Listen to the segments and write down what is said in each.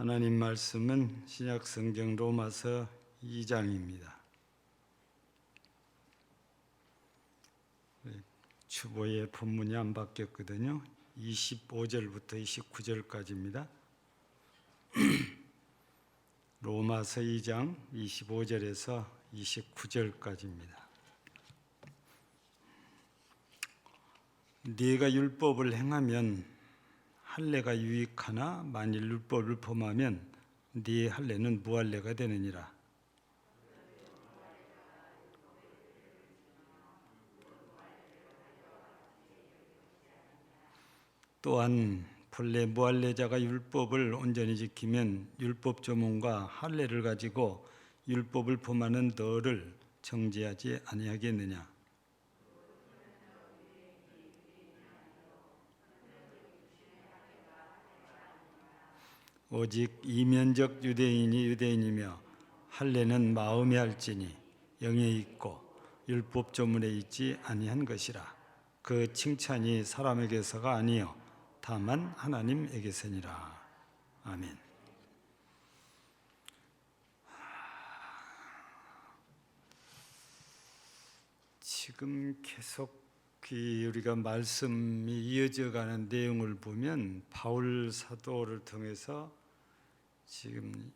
하나님 말씀은 신약 성경 로마서 2장입니다. 주보의 본문이 안 바뀌었거든요. 25절부터 29절까지입니다. 로마서 2장 25절에서 29절까지입니다. 네가 율법을 행하면 할례가 유익하나 만일 율법을 범하면 네 할례는 무할례가 되느니라. 또한 본래 무할례자가 율법을 온전히 지키면 율법 조문과 할례를 가지고 율법을 범하는 너를 정죄하지 아니하겠느냐. 오직 이면적 유대인이 유대인이며 할례는 마음에 할지니 영에 있고 율법 조문에 있지 아니한 것이라 그 칭찬이 사람에게서가 아니요 다만 하나님에게서니라 아멘. 지금 계속 그 우리가 말씀이 이어져 가는 내용을 보면 바울 사도를 통해서 지금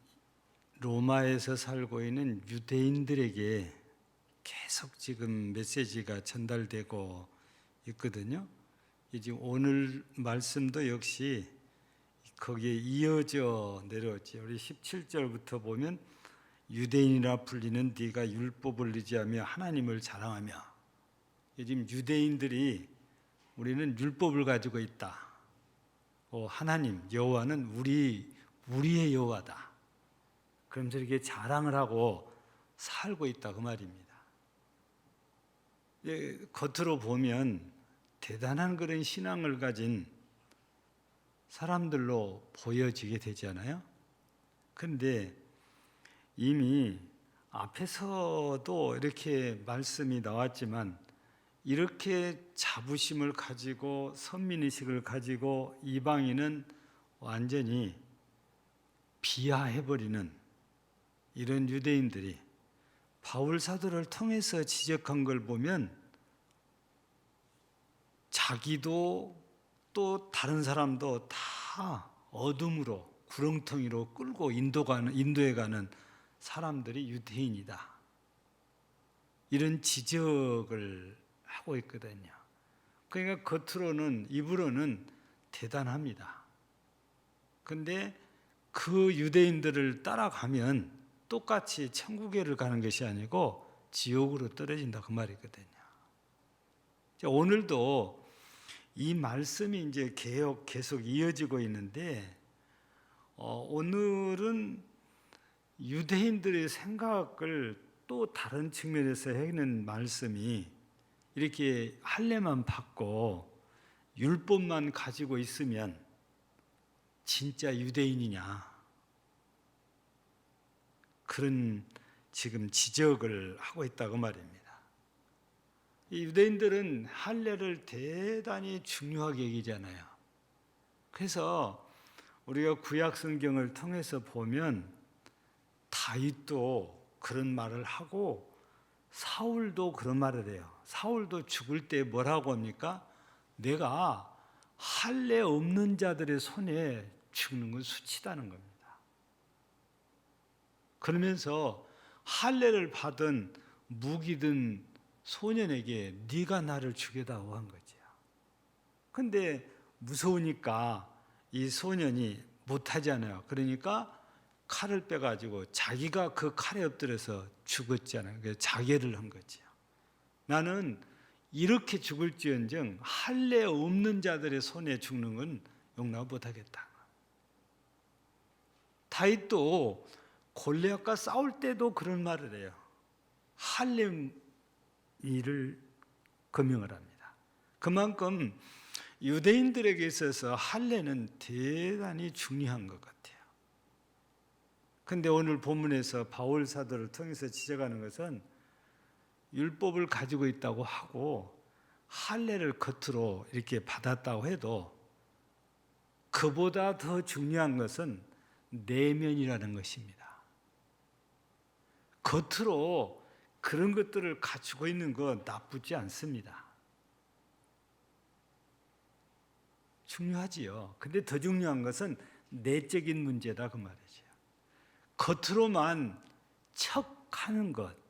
로마에서 살고 있는 유대인들에게 계속 지금 메시지가 전달되고 있거든요. 이제 오늘 말씀도 역시 거기에 이어져 내려오지. 우리 17절부터 보면 유대인이라 불리는 네가 율법을 의지하며 하나님을 자랑하며 지금 유대인들이 우리는 율법을 가지고 있다. 어, 하나님 여호와는 우리 우리의 여호와다. 그러면서 이렇게 자랑을 하고 살고 있다 그 말입니다. 예, 겉으로 보면 대단한 그런 신앙을 가진 사람들로 보여지게 되잖아요. 그런데 이미 앞에서도 이렇게 말씀이 나왔지만 이렇게 자부심을 가지고 선민의식을 가지고 이방인은 완전히 비하해버리는 이런 유대인들이 바울 사도를 통해서 지적한 걸 보면 자기도 또 다른 사람도 다 어둠으로 구렁텅이로 끌고 인도 가는, 인도에 가는 사람들이 유대인이다. 이런 지적을 하고 있거든요. 그러니까 겉으로는 입으로는 대단합니다. 근데 그 유대인들을 따라가면 똑같이 천국에를 가는 것이 아니고 지옥으로 떨어진다 그 말이거든요. 오늘도 이 말씀이 이제 개혁 계속 이어지고 있는데 어, 오늘은 유대인들의 생각을 또 다른 측면에서 해는 말씀이 이렇게 할례만 받고 율법만 가지고 있으면 진짜 유대인이냐 그런 지금 지적을 하고 있다고 말입니다. 이 유대인들은 할례를 대단히 중요하게 여기잖아요. 그래서 우리가 구약 성경을 통해서 보면 다윗도 그런 말을 하고 사울도 그런 말을 해요. 사울도 죽을 때 뭐라고 합니까? 내가 할례 없는 자들의 손에 죽는 건 수치다는 겁니다. 그러면서 할례를 받은 무기든 소년에게 네가 나를 죽여다오 한 거죠. 근데 무서우니까 이 소년이 못하잖아요. 그러니까 칼을 빼가지고 자기가 그 칼에 엎드려서 죽었잖아요. 자결을 한 거죠. 나는 이렇게 죽을지언정 할례 없는 자들의 손에 죽는 건 용납 못하겠다. 다윗도 골리앗과 싸울 때도 그런 말을 해요. 할례 일을 금명을 합니다. 그만큼 유대인들에게 있어서 할례는 대단히 중요한 것 같아요. 근데 오늘 본문에서 바울 사도를 통해서 지적하는 것은 율법을 가지고 있다고 하고 할례를 겉으로 이렇게 받았다고 해도 그보다 더 중요한 것은 내면이라는 것입니다. 겉으로 그런 것들을 갖추고 있는 건 나쁘지 않습니다. 중요하지요. 근데 더 중요한 것은 내적인 문제다 그 말이죠. 겉으로만 척하는 것.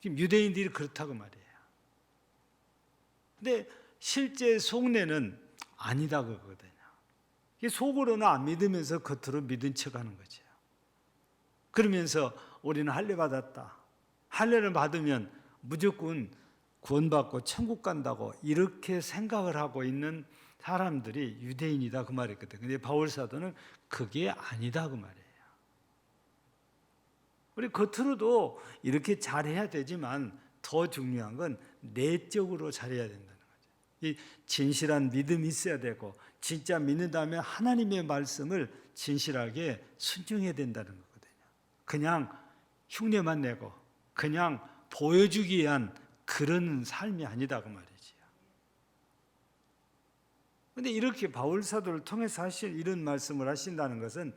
지금 유대인들이 그렇다고 말이에요. 근데 실제 속내는 아니다 그거거든요. 이게 속으로는 안 믿으면서 겉으로 믿은 척 하는 거죠. 그러면서 우리는 할례 받았다. 할례를 받으면 무조건 구원받고 천국 간다고 이렇게 생각을 하고 있는 사람들이 유대인이다 그 말이거든. 근데 바울 사도는 그게 아니다 그 말이에요. 우리 겉으로도 이렇게 잘해야 되지만 더 중요한 건 내적으로 잘해야 된다는 거죠. 이 진실한 믿음이 있어야 되고 진짜 믿는다면 하나님의 말씀을 진실하게 순종해야 된다는 거거든요. 그냥 흉내만 내고 그냥 보여주기 위한 그런 삶이 아니다 그 말이지요. 근데 이렇게 바울 사도를 통해서 하실 이런 말씀을 하신다는 것은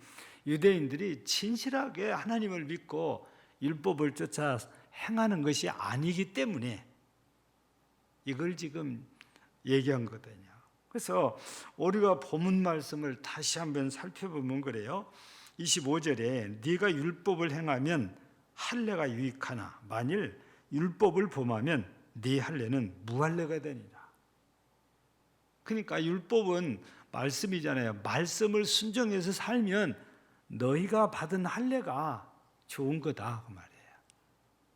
유대인들이 진실하게 하나님을 믿고 율법을 쫓아 행하는 것이 아니기 때문에 이걸 지금 얘기한 거거든요. 그래서 우리가 본문 말씀을 다시 한번 살펴보면 그래요. 25절에 네가 율법을 행하면 할례가 유익하나 만일 율법을 범하면 네 할례는 무할례가 되니라. 그러니까 율법은 말씀이잖아요. 말씀을 순종해서 살면 너희가 받은 할례가 좋은 거다 그 말이에요.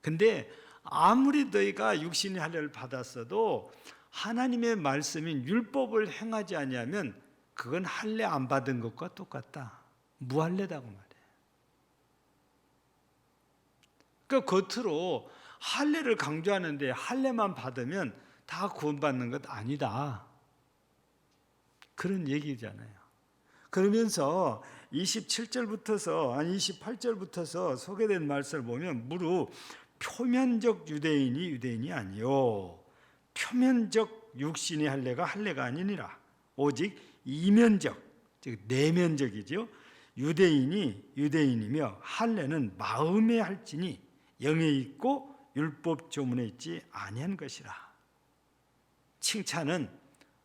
근데 아무리 너희가 육신의 할례를 받았어도 하나님의 말씀인 율법을 행하지 아니하면 그건 할례 안 받은 것과 똑같다. 무할례다고 말이에요. 그 겉으로 할례를 강조하는데 할례만 받으면 다 구원받는 것 아니다. 그런 얘기잖아요. 그러면서 27절부터서 아니 28절부터서 소개된 말씀을 보면 무릇 표면적 유대인이 유대인이 아니요. 표면적 육신의 할례가 할례가 아니니라. 오직 이면적 즉 내면적이죠 유대인이 유대인이며 할례는 마음에 할지니 영에 있고 율법 조문에 있지 아니한 것이라. 칭찬은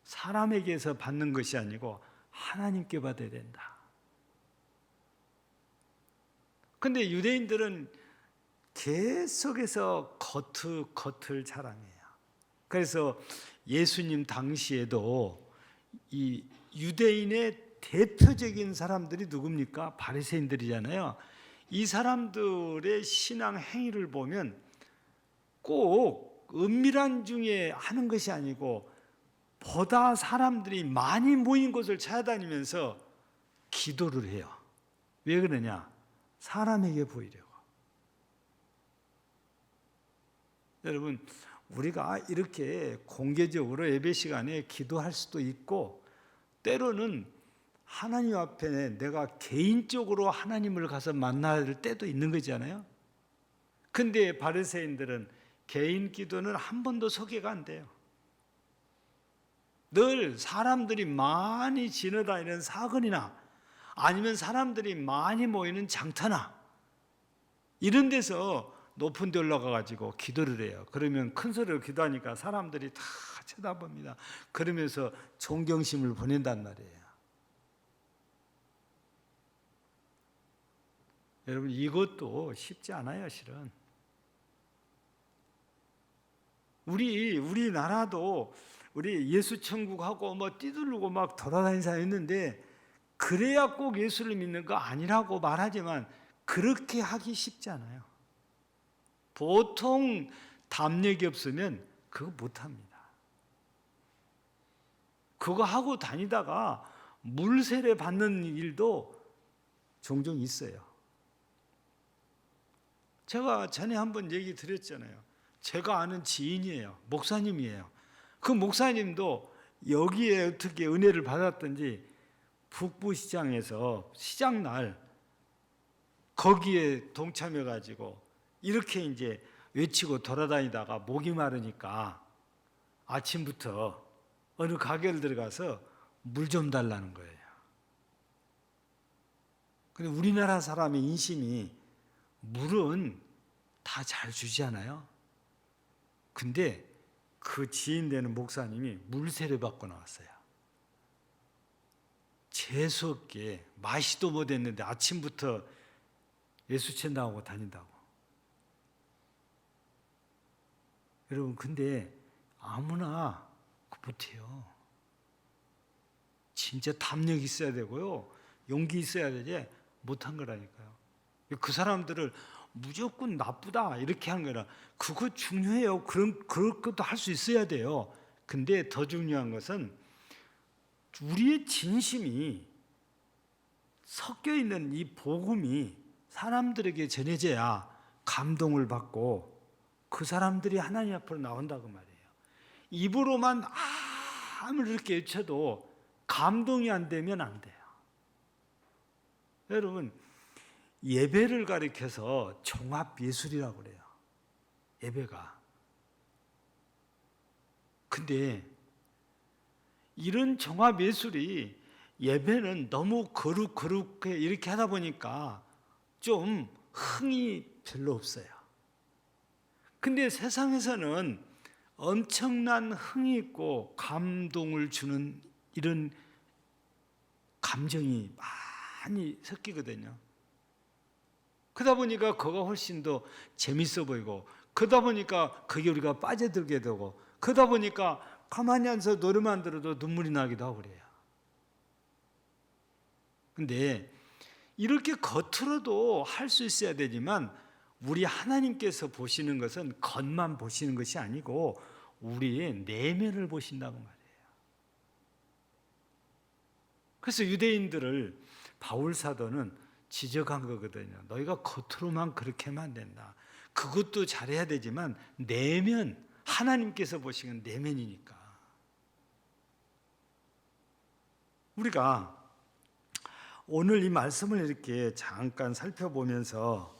사람에게서 받는 것이 아니고 하나님께 받아야 된다. 근데 유대인들은 계속해서 겉을 겉을 자랑해요. 그래서 예수님 당시에도 이 유대인의 대표적인 사람들이 누굽니까? 바리새인들이잖아요. 이 사람들의 신앙 행위를 보면 꼭 은밀한 중에 하는 것이 아니고 보다 사람들이 많이 모인 곳을 찾아다니면서 기도를 해요. 왜 그러냐? 사람에게 보이려고. 여러분, 우리가 이렇게 공개적으로 예배 시간에 기도할 수도 있고, 때로는 하나님 앞에 내가 개인적으로 하나님을 가서 만날 때도 있는 거잖아요. 근데 바리새인들은 개인 기도는 한 번도 소개가 안 돼요. 늘 사람들이 많이 지나다니는 사건이나 아니면 사람들이 많이 모이는 장터나 이런 데서 높은 데 올라가 가지고 기도를 해요. 그러면 큰 소리로 기도하니까 사람들이 다 쳐다봅니다. 그러면서 존경심을 보낸단 말이에요. 여러분 이것도 쉽지 않아요, 실은. 우리 우리나라도 우리 예수 천국하고 뭐 뛰들고 막 돌아다니는 사람 있는데 그래야 꼭 예수를 믿는 거 아니라고 말하지만 그렇게 하기 쉽지 않아요. 보통 담력이 없으면 그거 못 합니다. 그거 하고 다니다가 물세례 받는 일도 종종 있어요. 제가 전에 한번 얘기 드렸잖아요. 제가 아는 지인이에요. 목사님이에요. 그 목사님도 여기에 어떻게 은혜를 받았던지 북부시장에서 시장날 거기에 동참해 가지고 이렇게 이제 외치고 돌아다니다가 목이 마르니까 아침부터 어느 가게를 들어가서 물 좀 달라는 거예요. 근데 우리나라 사람의 인심이 물은 다 잘 주잖아요. 근데 그 지인 되는 목사님이 물세례 받고 나왔어요. 재수 없게 마시도 못했는데 아침부터 예수체 나오고 다닌다고. 여러분 근데 아무나 못해요. 진짜 담력 있어야 되고요. 용기 있어야 되지 못한 거라니까요. 그 사람들을 무조건 나쁘다 이렇게 하는 거라 그거 중요해요. 그런 그럴 것도 할 수 있어야 돼요. 근데 더 중요한 것은 우리의 진심이 섞여 있는 이 복음이 사람들에게 전해져야 감동을 받고 그 사람들이 하나님 앞으로 나온다고 말이에요. 입으로만 아무리 이렇게 외쳐도 감동이 안 되면 안 돼요. 여러분 예배를 가리켜서 종합 예술이라고 그래요. 예배가. 근데 이런 종합 예술이 예배는 너무 거룩 거룩해 이렇게 하다 보니까 좀 흥이 별로 없어요. 근데 세상에서는 엄청난 흥이 있고 감동을 주는 이런 감정이 많이 섞이거든요. 그러다 보니까 그가 훨씬 더 재밌어 보이고 그러다 보니까 그게 우리가 빠져들게 되고 그러다 보니까 가만히 앉아서 노래만 들어도 눈물이 나기도 하고 그래요. 근데 이렇게 겉으로도 할 수 있어야 되지만 우리 하나님께서 보시는 것은 겉만 보시는 것이 아니고 우리의 내면을 보신다고 말이에요. 그래서 유대인들을 바울 사도는 지적한 거거든요. 너희가 겉으로만 그렇게 하면 안 된다. 그것도 잘해야 되지만 내면 하나님께서 보시는 내면이니까. 우리가 오늘 이 말씀을 이렇게 잠깐 살펴보면서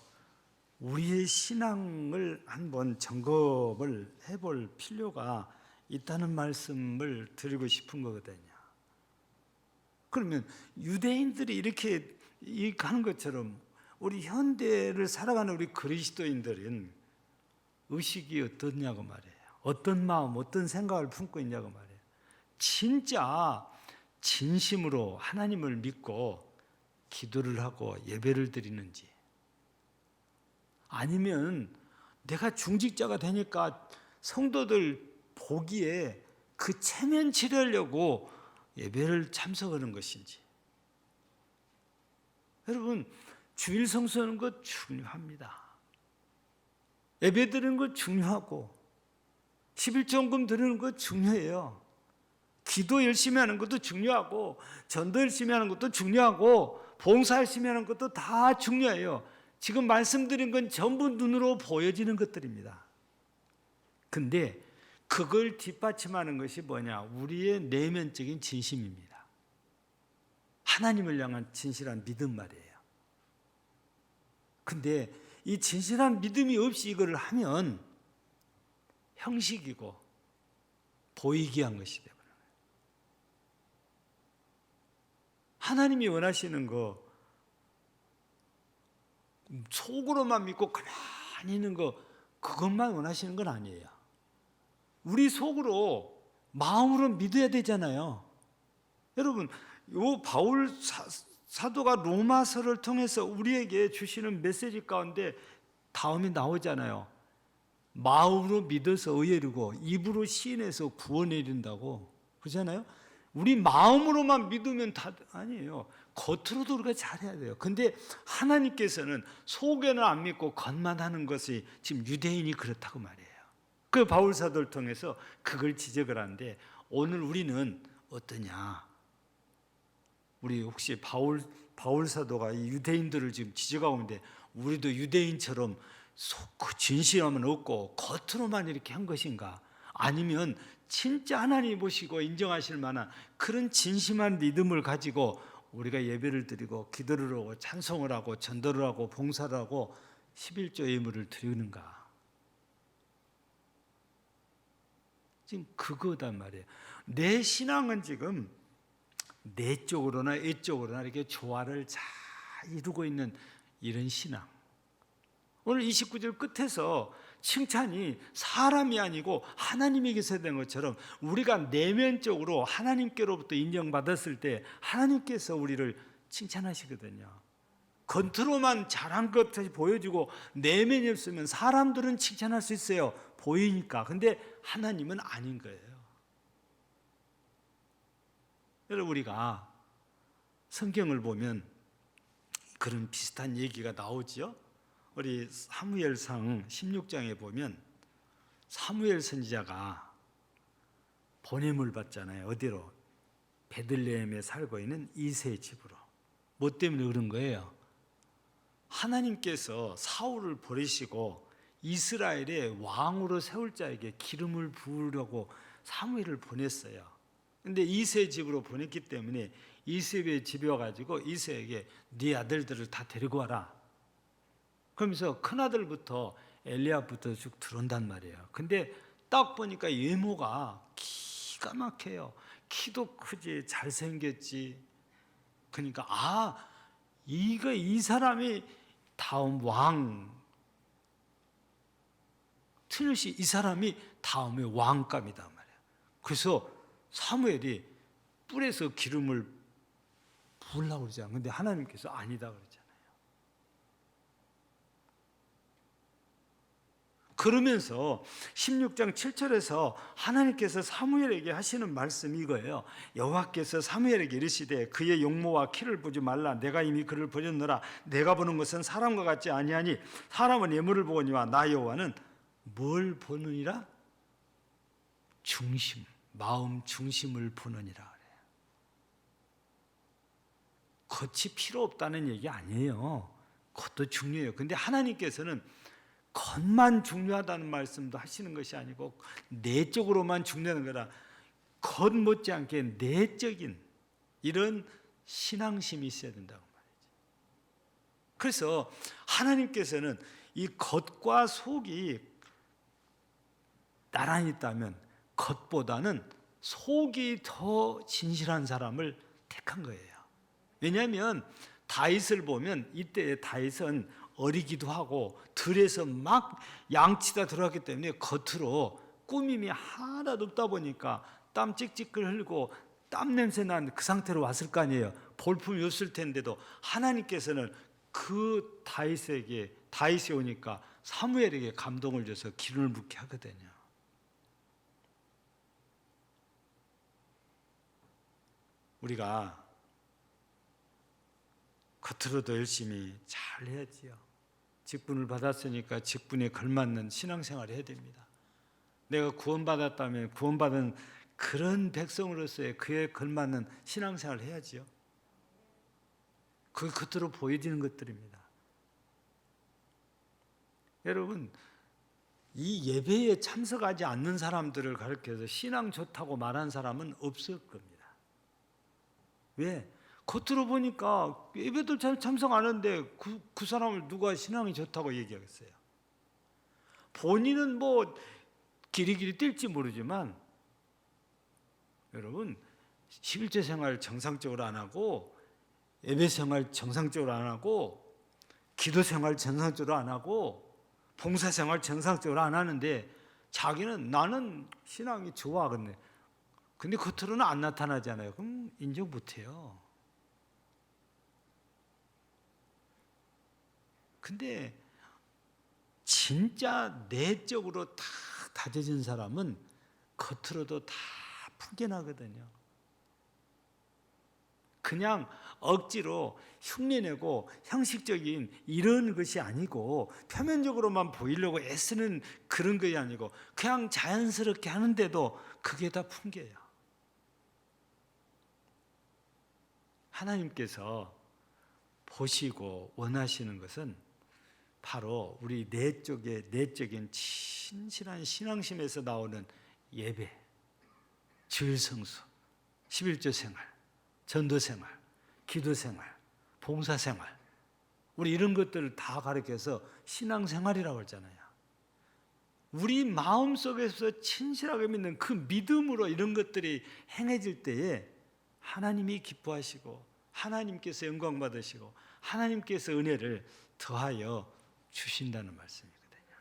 우리의 신앙을 한번 점검을 해볼 필요가 있다는 말씀을 드리고 싶은 거거든요. 그러면 유대인들이 이렇게 이 가는 것처럼 우리 현대를 살아가는 우리 그리스도인들은 의식이 어떻냐고 말이에요. 어떤 마음, 어떤 생각을 품고 있냐고 말이에요. 진짜 진심으로 하나님을 믿고 기도를 하고 예배를 드리는지 아니면 내가 중직자가 되니까 성도들 보기에 그 체면 치르려고 예배를 참석하는 것인지 여러분 주일 성수하는 것 중요합니다. 예배 드리는 것 중요하고 11종금 드리는 것 중요해요. 기도 열심히 하는 것도 중요하고 전도 열심히 하는 것도 중요하고 봉사 열심히 하는 것도 다 중요해요. 지금 말씀드린 건 전부 눈으로 보여지는 것들입니다. 근데 그걸 뒷받침하는 것이 뭐냐? 우리의 내면적인 진심입니다. 하나님을 향한 진실한 믿음 말이에요. 근데 이 진실한 믿음이 없이 이거를 하면 형식이고 보이기 한 것이 되버려요. 하나님이 원하시는 거 속으로만 믿고 가만히 있는 거 그것만 원하시는 건 아니에요. 우리 속으로 마음으로 믿어야 되잖아요. 여러분, 요 바울 사, 도가 로마서를 통해서 우리에게 주시는 메시지 가운데 다음이 나오잖아요. 마음으로 믿어서 의에르고 입으로 시인해서 구원에 이른다고 그러잖아요. 우리 마음으로만 믿으면 다 아니에요. 겉으로도 우리가 잘해야 돼요. 근데 하나님께서는 속에는 안 믿고 겉만 하는 것이 지금 유대인이 그렇다고 말이에요. 그 바울 사도를 통해서 그걸 지적을 하는데 오늘 우리는 어떠냐? 우리 혹시 바울 바울 사도가 이 유대인들을 지금 지적하고 있는데 우리도 유대인처럼 속그 진실함은 없고 겉으로만 이렇게 한 것인가? 아니면 진짜 하나님 보시고 인정하실 만한 그런 진심한 믿음을 가지고 우리가 예배를 드리고 기도를 하고 찬송을 하고 전도를 하고 봉사를 하고 11조 예물을 드리는가? 지금 그거단 말이에요. 내 신앙은 지금 내 쪽으로나 이 쪽으로나 이렇게 조화를 잘 이루고 있는 이런 신앙. 오늘 29절 끝에서 칭찬이 사람이 아니고 하나님에게서 된 것처럼 우리가 내면적으로 하나님께로부터 인정받았을 때 하나님께서 우리를 칭찬하시거든요. 겉으로만 잘한 것 같이 보여주고 내면이 없으면 사람들은 칭찬할 수 있어요. 보이니까. 근데 하나님은 아닌 거예요. 여러분 우리가 성경을 보면 그런 비슷한 얘기가 나오지요. 우리 사무엘상 16장에 보면 사무엘 선지자가 보냄을 받잖아요. 어디로? 베들레헴에 살고 있는 이세의 집으로. 뭐 때문에 그런 거예요? 하나님께서 사울을 버리시고 이스라엘의 왕으로 세울 자에게 기름을 부으려고 사무엘을 보냈어요. 근데 이세 집으로 보냈기 때문에 이세의 집에 와가지고 이세에게 네 아들들을 다 데리고 와라. 그러면서 큰 아들부터 엘리압부터 쭉 들어온단 말이에요. 근데 딱 보니까 외모가 기가 막혀요. 키도 크지, 잘생겼지. 그러니까 아 이거 이 사람이 다음 왕 틀렸이 이 사람이 다음에 왕감이다 말이야. 그래서 사무엘이 뿔에서 기름을 부으려고 그러잖아. 근데 하나님께서 아니다 그러잖아요. 그러면서 16장 7절에서 하나님께서 사무엘에게 하시는 말씀이 이거예요. 여호와께서 사무엘에게 이르시되 그의 용모와 키를 보지 말라. 내가 이미 그를 보셨노라. 내가 보는 것은 사람과 같지 아니하니 사람은 예물을 보거니와 나 여호와는 뭘 보느니라? 중심, 마음 중심을 보느니라 그래요. 겉이 필요 없다는 얘기 아니에요. 겉도 중요해요. 근데 하나님께서는 겉만 중요하다는 말씀도 하시는 것이 아니고 내적으로만 중요한 거라 겉 못지않게 내적인 이런 신앙심이 있어야 된다고 말이죠. 그래서 하나님께서는 이 겉과 속이 나란히 있다면 겉보다는 속이 더 진실한 사람을 택한 거예요. 왜냐하면 다윗을 보면 이때 다윗은 어리기도 하고 들에서 막 양치다 들어갔기 때문에 겉으로 꾸밈이 하나도 없다 보니까 땀 찍찍 흘리고 땀 냄새 난 그 상태로 왔을 거 아니에요. 볼품이 없을 텐데도 하나님께서는 그 다윗에게 다윗이 오니까 사무엘에게 감동을 줘서 기름을 붓게 하거든요. 우리가 겉으로도 열심히 잘 해야지요. 직분을 받았으니까 직분에 걸맞는 신앙생활을 해야 됩니다. 내가 구원받았다면 구원받은 그런 백성으로서의 그에 걸맞는 신앙생활을 해야지요. 그 겉으로 보여지는 것들입니다. 여러분, 이 예배에 참석하지 않는 사람들을 가르쳐서 신앙 좋다고 말한 사람은 없을 겁니다. 왜? 겉으로 보니까 예배도 잘 참석 안 하는데 그, 그 사람을 누가 신앙이 좋다고 얘기하겠어요? 본인은 뭐 길이길이 뛸지 모르지만 여러분 11조 생활 정상적으로 안 하고 예배 생활 정상적으로 안 하고 기도 생활 정상적으로 안 하고 봉사 생활 정상적으로 안 하는데 자기는 나는 신앙이 좋아 근데 근데 겉으로는 안 나타나잖아요. 그럼 인정 못 해요. 근데 진짜 내적으로 다 다져진 사람은 겉으로도 다 풍겨나거든요. 그냥 억지로 흉내내고 형식적인 이런 것이 아니고 표면적으로만 보이려고 애쓰는 그런 것이 아니고 그냥 자연스럽게 하는데도 그게 다 풍겨요. 하나님께서 보시고 원하시는 것은 바로 우리 내적의 내적인 진실한 신앙심에서 나오는 예배, 질성수, 11조 생활, 전도 생활, 기도 생활, 봉사 생활. 우리 이런 것들을 다 가르쳐서 신앙 생활이라고 하잖아요. 우리 마음 속에서 진실하게 믿는 그 믿음으로 이런 것들이 행해질 때에 하나님이 기뻐하시고 하나님께서 영광 받으시고 하나님께서 은혜를 더하여 주신다는 말씀이거든요.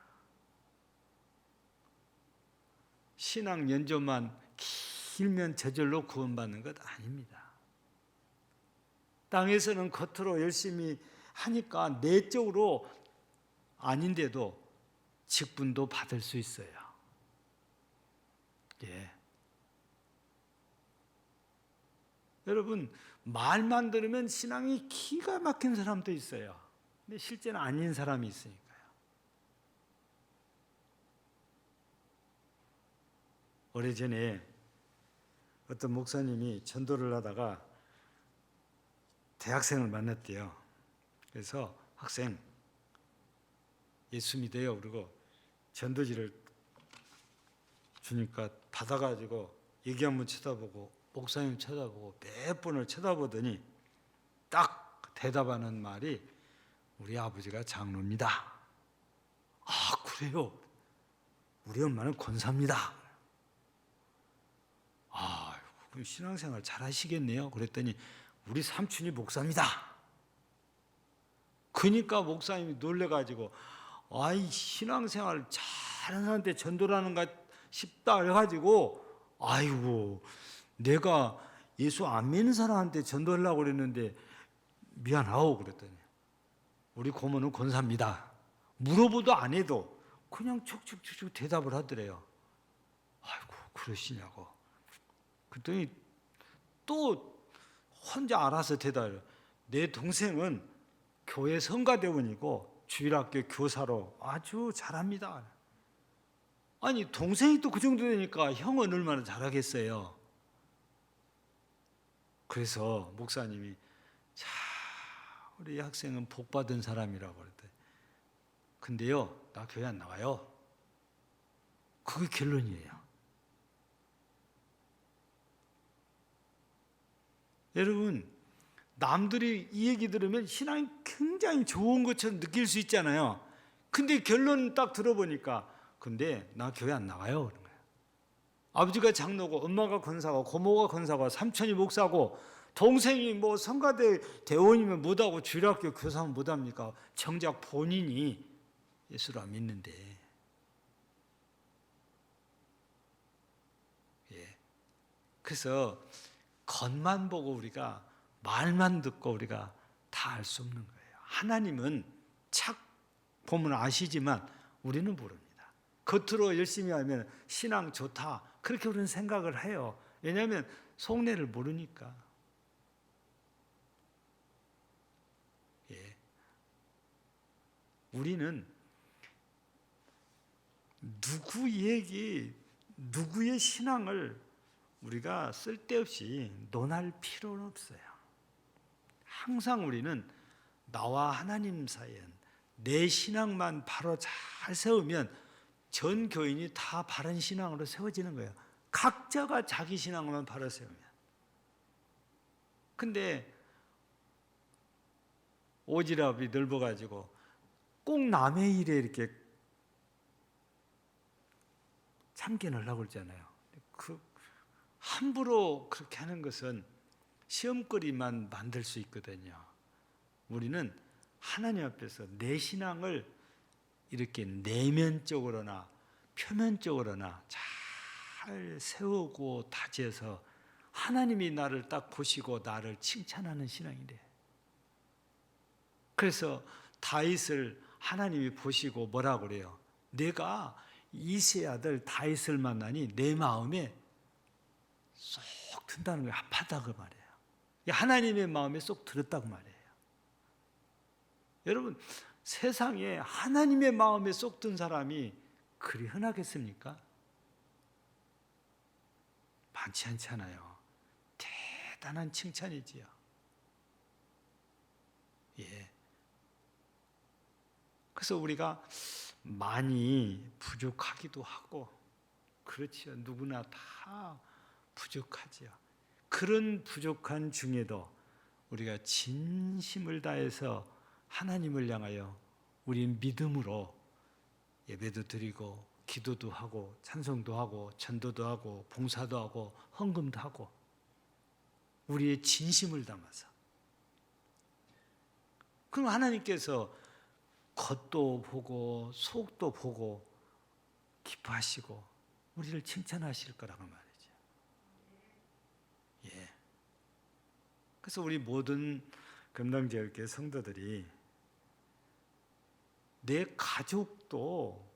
신앙 연조만 길면 저절로 구원받는 것 아닙니다. 땅에서는 겉으로 열심히 하니까 내적으로 아닌데도 직분도 받을 수 있어요. 예. 여러분 말만 들으면 신앙이 기가 막힌 사람도 있어요. 근데 실제는 아닌 사람이 있으니까요. 오래전에 어떤 목사님이 전도를 하다가 대학생을 만났대요. 그래서 학생 예수 믿어요. 그리고 전도지를 주니까 받아가지고 여기 한번 쳐다보고 목사님 쳐다보고 몇 번을 쳐다보더니 딱 대답하는 말이 우리 아버지가 장로입니다. 아 그래요? 우리 엄마는 권사입니다. 아 그럼 신앙생활 잘 하시겠네요. 그랬더니 우리 삼촌이 목사입니다. 그니까 목사님이 놀래가지고 아이 신앙생활 잘하는 사람한테 전도라는가 싶다 해가지고 아이고 내가 예수 안 믿는 사람한테 전도하려고 그랬는데 미안하오 그랬더니 우리 고모는 권사입니다. 물어보도 안 해도 그냥 촉촉촉촉 대답을 하더래요. 아이고 그러시냐고. 그랬더니 또 혼자 알아서 대답을. 내 동생은 교회 성가대원이고 주일학교 교사로 아주 잘합니다. 아니 동생이 또 그 정도 되니까 형은 얼마나 잘하겠어요. 그래서 목사님이 자 우리 학생은 복 받은 사람이라고 그랬대. 근데요 나 교회 안 나와요. 그게 결론이에요. 여러분 남들이 이 얘기 들으면 신앙이 굉장히 좋은 것처럼 느낄 수 있잖아요. 근데 결론 딱 들어보니까 근데 나 교회 안 나가요. 아버지가 장로고 엄마가 권사고 고모가 권사고 삼촌이 목사고 동생이 뭐 성가대 대원이면 못하고 주일학교 교사면 못합니까? 정작 본인이 예수를 안 믿는데 예. 그래서 겉만 보고 우리가 말만 듣고 우리가 다 알 수 없는 거예요. 하나님은 착 보면 아시지만 우리는 모릅니다. 겉으로 열심히 하면 신앙 좋다. 그렇게 우리는 생각을 해요. 왜냐하면 속내를 모르니까. 예. 우리는 누구 얘기, 누구의 신앙을 우리가 쓸데없이 논할 필요는 없어요. 항상 우리는 나와 하나님 사이엔 내 신앙만 바로 잘 세우면 전 교인이 다 바른 신앙으로 세워지는 거예요. 각자가 자기 신앙만 바로 세우면. 근데 오지랖이 넓어가지고 꼭 남의 일에 이렇게 참견하려고 그러잖아요. 그 함부로 그렇게 하는 것은 시험거리만 만들 수 있거든요. 우리는 하나님 앞에서 내 신앙을 이렇게 내면적으로나 표면적으로나 잘 세우고 다져서 하나님이 나를 딱 보시고 나를 칭찬하는 신앙이래. 그래서 다윗을 하나님이 보시고 뭐라 그래요? 내가 이세 아들 다윗을 만나니 내 마음에 쏙 든다는 거예요. 아파다고 말이에요. 하나님의 마음에 쏙 들었다고 말이에요. 여러분 세상에 하나님의 마음에 쏙 든 사람이 그리 흔하겠습니까? 많지 않잖아요. 대단한 칭찬이지요. 예. 그래서 우리가 많이 부족하기도 하고 그렇지요. 누구나 다 부족하지요. 그런 부족한 중에도 우리가 진심을 다해서 하나님을 향하여 우리 믿음으로 예배도 드리고 기도도 하고 찬송도 하고 전도도 하고 봉사도 하고 헌금도 하고 우리의 진심을 담아서 그럼 하나님께서 겉도 보고 속도 보고 기뻐하시고 우리를 칭찬하실 거라고 말이죠. 예. 그래서 우리 모든 금당제일교 성도들이 내 가족도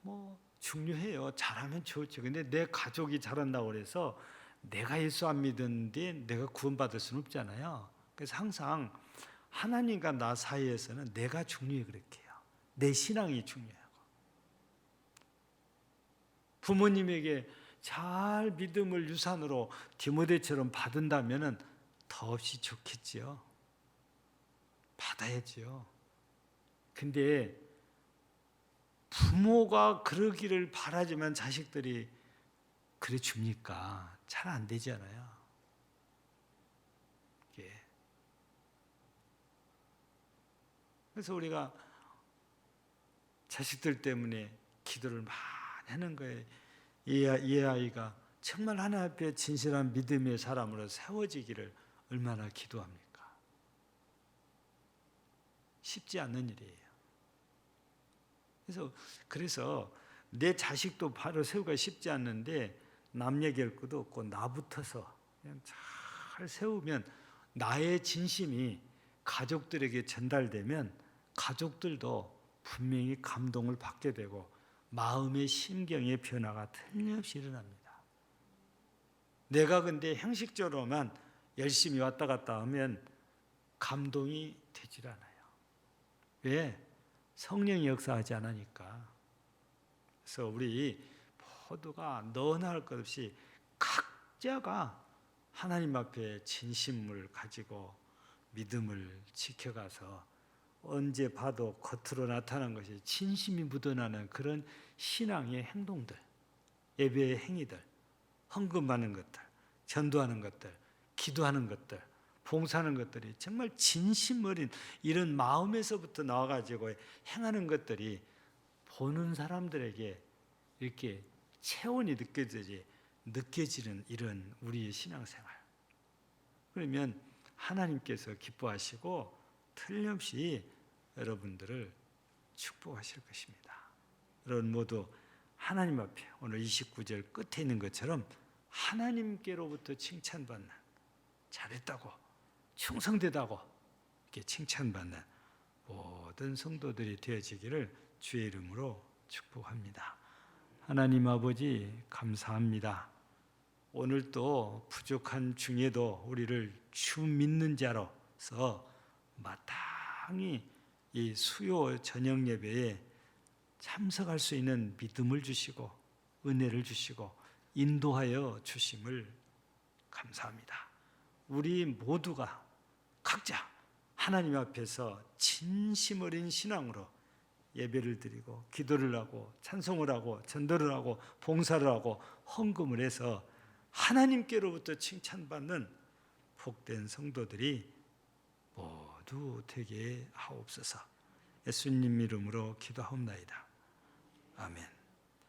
뭐 중요해요. 잘하면 좋죠. 근데 내 가족이 잘한다고 그래서 내가 예수 안 믿는데 내가 구원받을 수는 없잖아요. 그래서 항상 하나님과 나 사이에서는 내가 중요해 그렇게 해요. 내 신앙이 중요하고. 부모님에게 잘 믿음을 유산으로 디모데처럼 받은다면은 더없이 좋겠지요. 받아야지요. 근데 부모가 그러기를 바라지만 자식들이 그래 줍니까? 잘 안 되잖아요. 예. 그래서 우리가 자식들 때문에 기도를 많이 하는 거예요. 이, 아- 이 아이가 정말 하나님 앞에 진실한 믿음의 사람으로 세워지기를 얼마나 기도합니까? 쉽지 않는 일이에요. 그래서 그래서 내 자식도 바로 세우기가 쉽지 않는데 남 얘기할 것도 없고 나부터서 그냥 잘 세우면 나의 진심이 가족들에게 전달되면 가족들도 분명히 감동을 받게 되고 마음의 심경의 변화가 틀림없이 일어납니다. 내가 근데 형식적으로만 열심히 왔다 갔다 하면 감동이 되질 않아요. 왜? 성령이 역사하지 않으니까. 그래서 우리 모두가 너나 할 것 없이 각자가 하나님 앞에 진심을 가지고 믿음을 지켜가서 언제 봐도 겉으로 나타나는 것이 진심이 묻어나는 그런 신앙의 행동들, 예배의 행위들, 헌금하는 것들, 전도하는 것들, 기도하는 것들, 봉사하는 것들이 정말 진심 어린 이런 마음에서부터 나와가지고 행하는 것들이 보는 사람들에게 이렇게 체온이 느껴지지 느껴지는 이런 우리의 신앙생활. 그러면 하나님께서 기뻐하시고 틀림없이 여러분들을 축복하실 것입니다. 여러분 모두 하나님 앞에 오늘 29절 끝에 있는 것처럼 하나님께로부터 칭찬받는 잘했다고 충성되다고 이렇게 칭찬받는 모든 성도들이 되어지기를 주의 이름으로 축복합니다. 하나님 아버지 감사합니다. 오늘 또 부족한 중에도 우리를 주 믿는 자로서 마땅히 이 수요 저녁 예배에 참석할 수 있는 믿음을 주시고 은혜를 주시고 인도하여 주심을 감사합니다. 우리 모두가 각자 하나님 앞에서 진심 어린 신앙으로 예배를 드리고 기도를 하고 찬송을 하고 전도를 하고 봉사를 하고 헌금을 해서 하나님께로부터 칭찬받는 복된 성도들이 모두 되게 하옵소서. 예수님 이름으로 기도하옵나이다. 아멘.